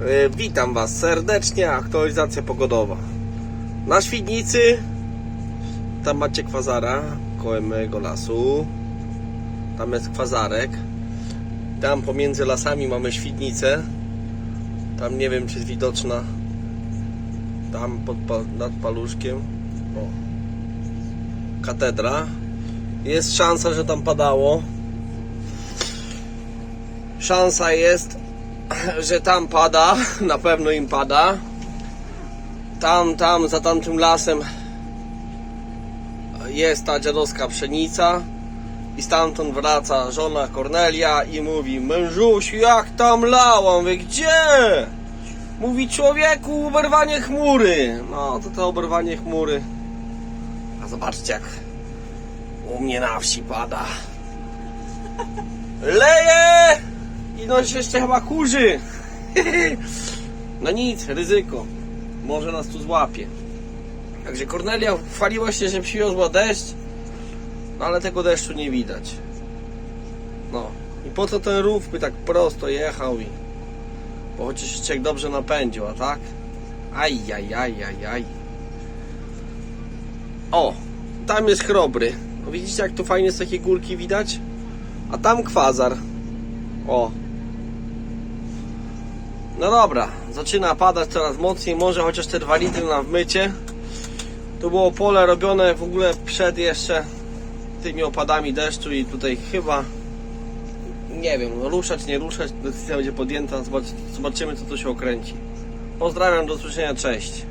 E, Witam Was serdecznie, aktualizacja pogodowa. Na Świdnicy, tam macie kwazara koło mojego lasu. Tam jest kwazarek. Tam pomiędzy lasami mamy Świdnicę. Tam nie wiem czy jest widoczna. Tam pod, nad paluszkiem. O. Katedra. Jest szansa, że tam padało. Szansa jest, że tam pada, na pewno im pada. Tam, tam, za tamtym lasem jest ta dziadowska pszenica i stamtąd wraca żona Kornelia i mówi mężusiu jak tam lałam, mówię gdzie? Mówi człowieku oberwanie chmury. No to to oberwanie chmury. A zobaczcie jak u mnie na wsi pada. Leje! No się jeszcze chyba kurzy. No nic, ryzyko. Może nas tu złapie. Także Kornelia chwaliła się, że przywiozła deszcz, no ale tego deszczu nie widać. No. I po co ten rów by tak prosto jechał i... Bo chociaż się człowiek dobrze napędził, a tak? Aj, aj, aj, aj, aj. O, tam jest chrobry. No widzicie jak tu fajnie z takiej górki widać? A tam kwazar. O. No dobra, zaczyna padać coraz mocniej, może chociaż te 2 litry na wmycie. To było pole robione w ogóle przed jeszcze tymi opadami deszczu i tutaj chyba nie wiem, ruszać, nie ruszać, decyzja będzie podjęta, zobacz, zobaczymy co tu się okręci. Pozdrawiam, do usłyszenia, cześć.